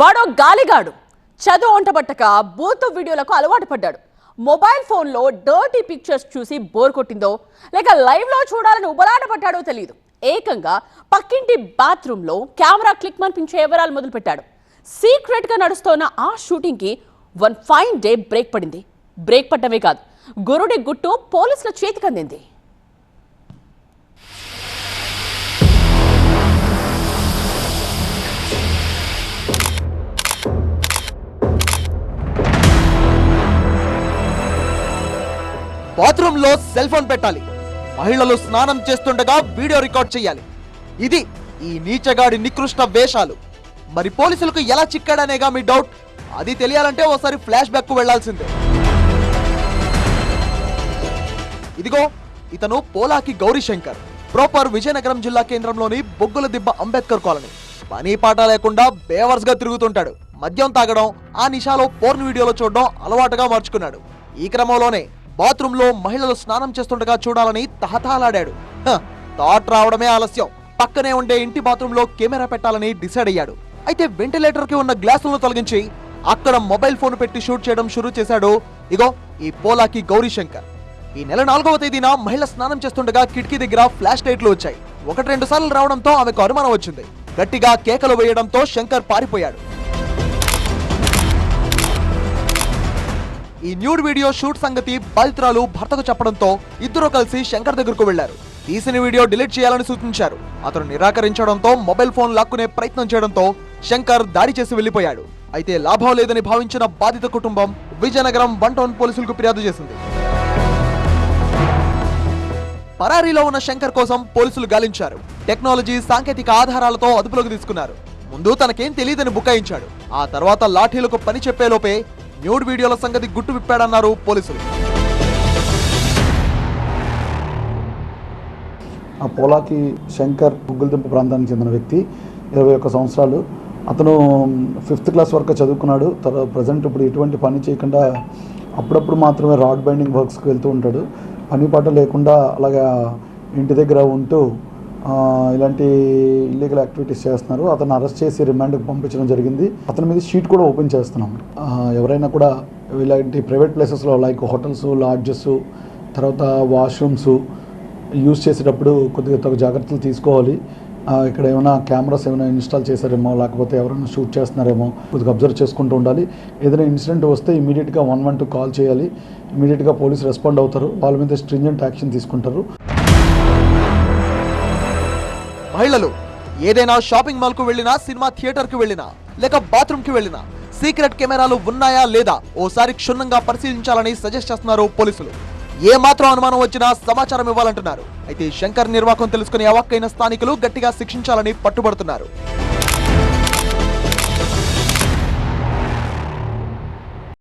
వాడో గాలిగాడు. చదువు వంటబట్టక బూతు వీడియోలకు అలవాటు పడ్డాడు. మొబైల్ ఫోన్లో డర్టీ పిక్చర్స్ చూసి బోర్ కొట్టిందో లేక లైవ్లో చూడాలని ఉబలాట పడ్డాడో తెలియదు ఏకంగా పక్కింటి బాత్రూంలో కెమెరా క్లిక్ మనిపించే వివరాలు మొదలుపెట్టాడు. సీక్రెట్గా నడుస్తోన్న ఆ షూటింగ్కి వన్ ఫైన్ డే బ్రేక్ పడింది. బ్రేక్ పడ్డమే కాదు గురుడి గుట్టు పోలీసుల చేతికందింది. బాత్రూమ్లో సెల్ ఫోన్ పెట్టాలి. మహిళలు స్నానం చేస్తుండగా వీడియో రికార్డ్ చేయాలి. ఇది ఈ నీచగాడి నికృష్ట వేషాలు. మరి పోలీసులకు ఎలా చిక్కాడనేగా మీ డౌట్? అది తెలియాలంటే ఓసారి ఫ్లాష్ బ్యాక్కు వెళ్ళాల్సిందే. ఇదిగో ఇతను పోలాకి గౌరీశంకర్. ప్రాపర్ విజయనగరం జిల్లా కేంద్రంలోని బొగ్గుల దిబ్బ అంబేద్కర్ కాలనీ. పని పాట లేకుండా బేవర్స్గా తిరుగుతుంటాడు. మద్యం తాగడం ఆ నిషాలో పోర్న్ వీడియోలో చూడడం అలవాటుగా మార్చుకున్నాడు. ఈ క్రమంలోనే బాత్రూంలో మహిళలు స్నానం చేస్తుండగా చూడాలని తహతహలాడాడు. థాట్ రావడమే ఆలస్యం. పక్కనే ఉండే ఇంటి బాత్రూంలో కెమెరా పెట్టాలని డిసైడ్ అయ్యాడు. అయితే వెంటిలేటర్కి ఉన్న గ్లాసులను తొలగించి అక్కడ మొబైల్ ఫోన్ పెట్టి షూట్ చేయడం షురూ చేశాడు ఇగో ఈ పోలాకి గౌరీశంకర్. ఈ నెల నాలుగవ తేదీన మహిళ స్నానం చేస్తుండగా కిటికీ దగ్గర ఫ్లాష్ లైట్లు వచ్చాయి. ఒకటి రెండు సార్లు రావడంతో ఆమెకు అనుమానం వచ్చింది. గట్టిగా కేకలు వేయడంతో శంకర్ పారిపోయాడు. ఈ న్యూడ్ వీడియో షూట్ సంగతి బాధితురాలు భర్తకు చెప్పడంతో ఇద్దరు కలిసి శంకర్ దగ్గరకు వెళ్ళారు తీసిన వీడియో డిలీట్ చేయాలని సూచించారు. అతను నిరాకరించడంతో మొబైల్ ఫోన్ లాక్కునే ప్రయత్నం చేయడంతో శంకర్ దాడి చేసి వెళ్ళిపోయాడు అయితే లాభం లేదని భావించిన బాధిత కుటుంబం విజయనగరం వన్ టౌన్ పోలీసులకు ఫిర్యాదు చేసింది. పరారీలో ఉన్న శంకర్ కోసం పోలీసులు గాలించారు. టెక్నాలజీ సాంకేతిక ఆధారాలతో అదుపులోకి తీసుకున్నారు. ముందు తనకేం తెలియదని బుకాయించాడు. ఆ తర్వాత లాఠీలకు పని చెప్పేలోపే న్యూడ్ వీడియోల సంగతి గుట్టు విప్పాడన్నారు పోలీసులు. ఆ పోలాకి శంకర్ గుగ్గులదింప ప్రాంతానికి చెందిన వ్యక్తి ఇరవై ఒక్క సంవత్సరాలు. అతను ఫిఫ్త్ క్లాస్ వరకు చదువుకున్నాడు. తర్వాత ప్రజెంట్ ఇప్పుడు ఎటువంటి పని చేయకుండా అప్పుడప్పుడు మాత్రమే రాడ్ బైండింగ్ వర్క్స్కి వెళ్తూ ఉంటాడు. పని పాట లేకుండా అలాగా ఇంటి దగ్గర ఉంటూ ఇలాంటి ఇల్లీగల్ యాక్టివిటీస్ చేస్తున్నారు. అతను అరెస్ట్ చేసి రిమాండ్కి పంపించడం జరిగింది. అతని మీద షీట్ కూడా ఓపెన్ చేస్తున్నాం. ఎవరైనా కూడా ఇలాంటి ప్రైవేట్ ప్లేసెస్లో లైక్ హోటల్స్ లాడ్జెస్ తర్వాత వాష్రూమ్స్ యూజ్ చేసేటప్పుడు కొద్దిగా తగు జాగ్రత్తలు తీసుకోవాలి. ఇక్కడ ఏమైనా కెమెరాస్ ఏమైనా ఇన్స్టాల్ చేశారేమో లేకపోతే ఎవరైనా షూట్ చేస్తున్నారేమో కొద్దిగా అబ్జర్వ్ చేసుకుంటూ ఉండాలి. ఏదైనా ఇన్సిడెంట్ వస్తే ఇమీడియట్గా వన్ వన్ టూ కాల్ చేయాలి. ఇమీడియట్గా పోలీస్ రెస్పాండ్ అవుతారు. వాళ్ళ మీద స్ట్రింజెంట్ యాక్షన్ తీసుకుంటారు. మహిళలు ఏదైనా షాపింగ్ మాల్కు వెళ్ళినా సినిమా థియేటర్కు వెళ్ళినా లేక బాత్రూమ్కి వెళ్ళినా సీక్రెట్ కెమెరాలు ఉన్నాయా లేదా ఓసారి క్షుణ్ణంగా పరిశీలించాలని సజెస్ట్ చేస్తున్నారు పోలీసులు. ఏ మాత్రం అనుమానం వచ్చినా సమాచారం ఇవ్వాలంటున్నారు. అయితే శంకర్ నిర్వాకం తెలుసుకుని అవక్కైన స్థానికులు గట్టిగా శిక్షించాలని పట్టుబడుతున్నారు.